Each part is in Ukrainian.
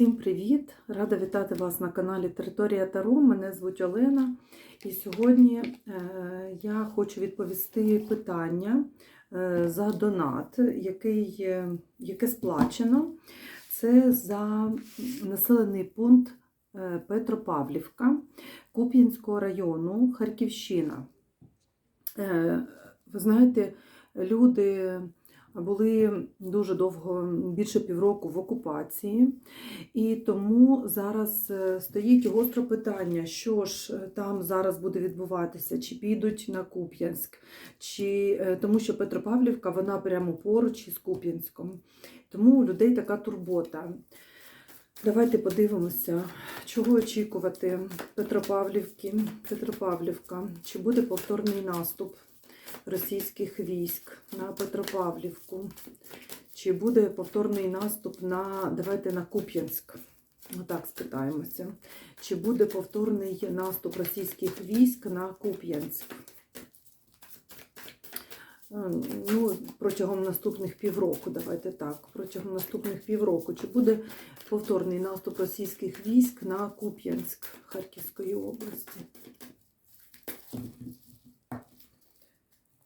Всім привіт! Рада вітати вас на каналі Територія Таро. Мене звуть Олена. І сьогодні е, я хочу відповісти питання е, за донат, який, яке сплачено. Це за населений пункт е, Петропавлівка Куп'янського району, Харківщина. Ви знаєте, люди були дуже довго, більше півроку в окупації, і тому зараз е, стоїть гостро питання, що ж е, там зараз буде відбуватися, чи підуть на Куп'янськ, чи е, тому що Петропавлівка вона прямо поруч із Куп'янськом. Тому у людей така турбота. Давайте подивимося, чого очікувати Петропавлівки, Петропавлівка, чи буде повторний наступ російських військ на Петропавлівку, чи буде повторний наступ на давайте на Куп'янськ. Отак спитаємося. Чи буде повторний наступ російських військ на Куп'янськ? Е, Ну, протягом наступних півроку, давайте так. Протягом наступних півроку. Чи буде повторний наступ російських військ на Куп'янськ Харківської області?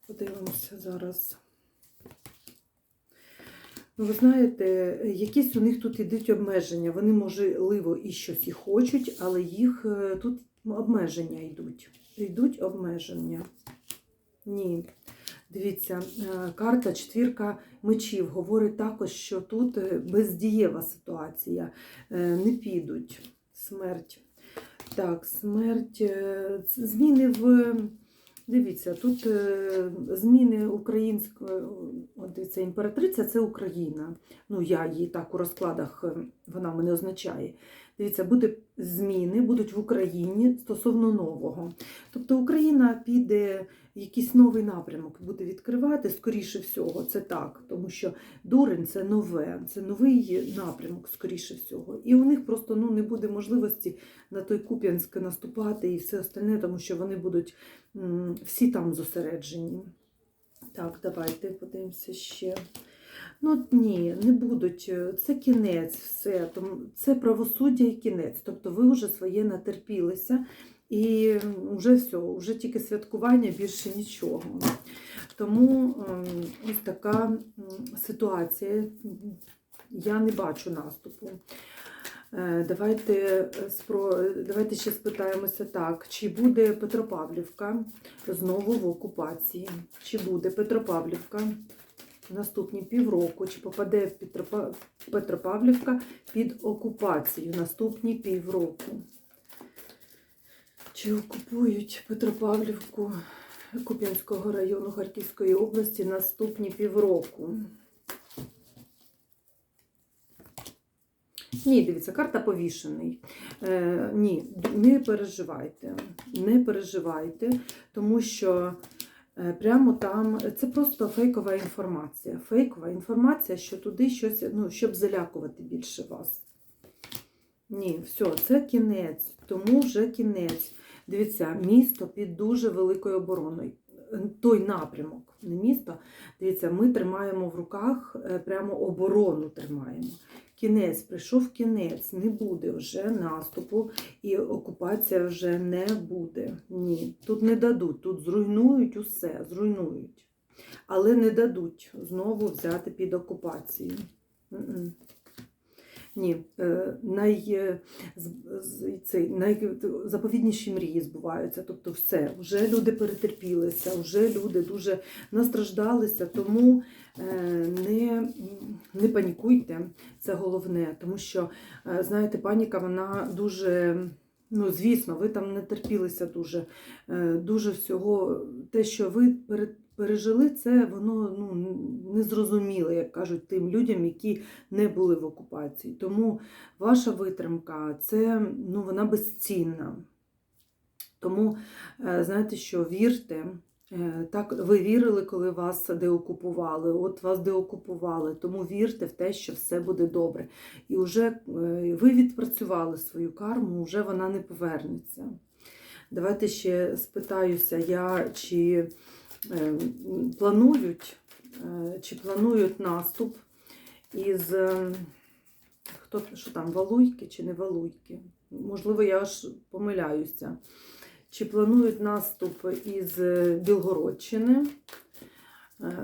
Подивимося зараз. Ну, ви знаєте, якісь у них тут ідуть обмеження. Вони, можливо, і щось і хочуть, але їх е, тут обмеження йдуть. Йдуть обмеження. Ні. Дивіться, е, карта четвірка мечів говорить також, що тут е, бездієва ситуація. Не підуть. Смерть. Так, смерть. Зміни в. Дивіться, тут е, зміни української, дивіться, імператриця це Україна. Ну, я її так у розкладах е, вона мене означає. Дивіться, буде зміни будуть в Україні стосовно нового. Тобто Україна піде якийсь новий напрямок, буде відкривати, скоріше всього, це так, тому що дурень це нове, це новий напрямок, скоріше всього. І у них просто ну, не буде можливості на той Куп'янськ наступати і все остальне, тому що вони будуть всі там зосереджені. Так, давайте подивимося ще. Ну ні, не будуть. Це кінець, все. Це правосуддя і кінець. Тобто ви вже своє натерпілися, і вже все, вже тільки святкування, більше нічого. Тому ем, ось така ситуація. Я не бачу наступу. Е, Давайте, е, спро... Давайте ще спитаємося так, чи буде Петропавлівка знову в окупації? Чи буде Петропавлівка наступні півроку, чи попаде Петропавлівка під окупацію наступні півроку? Чи окупують Петропавлівку Куп'янського району Харківської області наступні півроку? Ні, дивіться, карта повішений. Е, ні, не переживайте. Не переживайте, тому що прямо там це просто фейкова інформація. Фейкова інформація, що туди щось, ну, щоб залякувати більше вас. Ні, все, це кінець, тому вже кінець. Дивіться, місто під дуже великою обороною. Той напрямок, не місто. Дивіться, ми тримаємо в руках е, прямо оборону тримаємо. Кінець, прийшов кінець, не буде вже наступу, і окупація вже не буде. Ні, тут не дадуть, тут зруйнують усе, зруйнують. Але не дадуть знову взяти під окупацію. Ні, е, най, е, цей, найзаповідніші мрії збуваються. Тобто все, вже люди перетерпілися, вже люди дуже настраждалися, тому е, не, не панікуйте, це головне, тому що, знаєте, паніка, вона дуже. Ну, звісно, ви там не терпілися дуже. Е, Дуже всього, те, що ви пережили, це воно ну, незрозуміле, як кажуть, тим людям, які не були в окупації. Тому ваша витримка це ну, вона безцінна. Тому, е, знаєте що, вірте. Е, Так, ви вірили, коли вас деокупували. От вас деокупували, тому вірте в те, що все буде добре. І вже е, ви відпрацювали свою карму, вже вона не повернеться. Давайте ще спитаюся, я, чи е, планують, чи планують наступ із. хто що там, валуйки чи не валуйки. Можливо, я аж помиляюся. Чи планують наступ із е, Білгородщини е,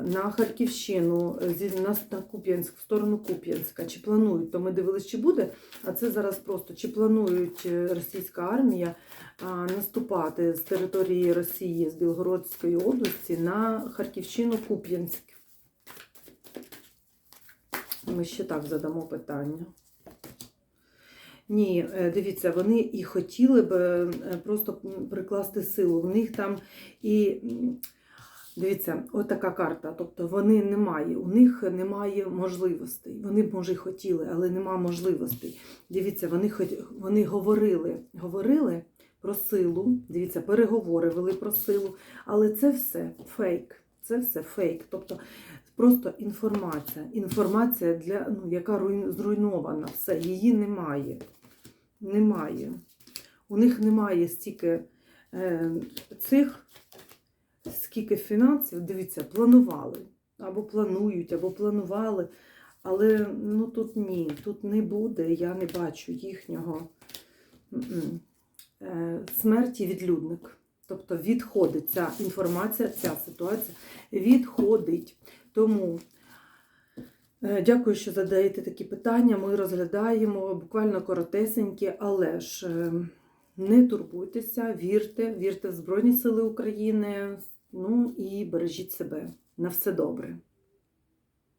на Харківщину, е, на Куп'янськ, в сторону Куп'янська? Чи планують? То ми дивилися, чи буде. А це зараз просто чи планують російська армія наступати з території Росії з Білгородської області на Харківщину Куп'янськ? Ми ще так задамо питання. Ні, е, дивіться, вони і хотіли б е, просто прикласти силу. В них там і дивіться, отака карта. Тобто вони немає, у них немає можливостей. Вони б може хотіли, але нема можливостей. Дивіться, вони вони говорили, говорили про силу. Дивіться, переговори вели про силу, але це все фейк. Це все фейк. Тобто просто інформація. Інформація, для, ну, яка руйн- зруйнована, все, її немає. Немає. У них немає стільки е, цих, скільки фінансів, дивіться, планували. Або планують, або планували. Але ну, тут ні, тут не буде, я не бачу їхнього е, смерті відлюдник. Тобто відходить ця інформація, ця ситуація відходить. Тому дякую, що задаєте такі питання. Ми розглядаємо буквально коротесенькі, але ж е, не турбуйтеся, вірте, вірте в Збройні Сили України. Ну і бережіть себе. На все добре.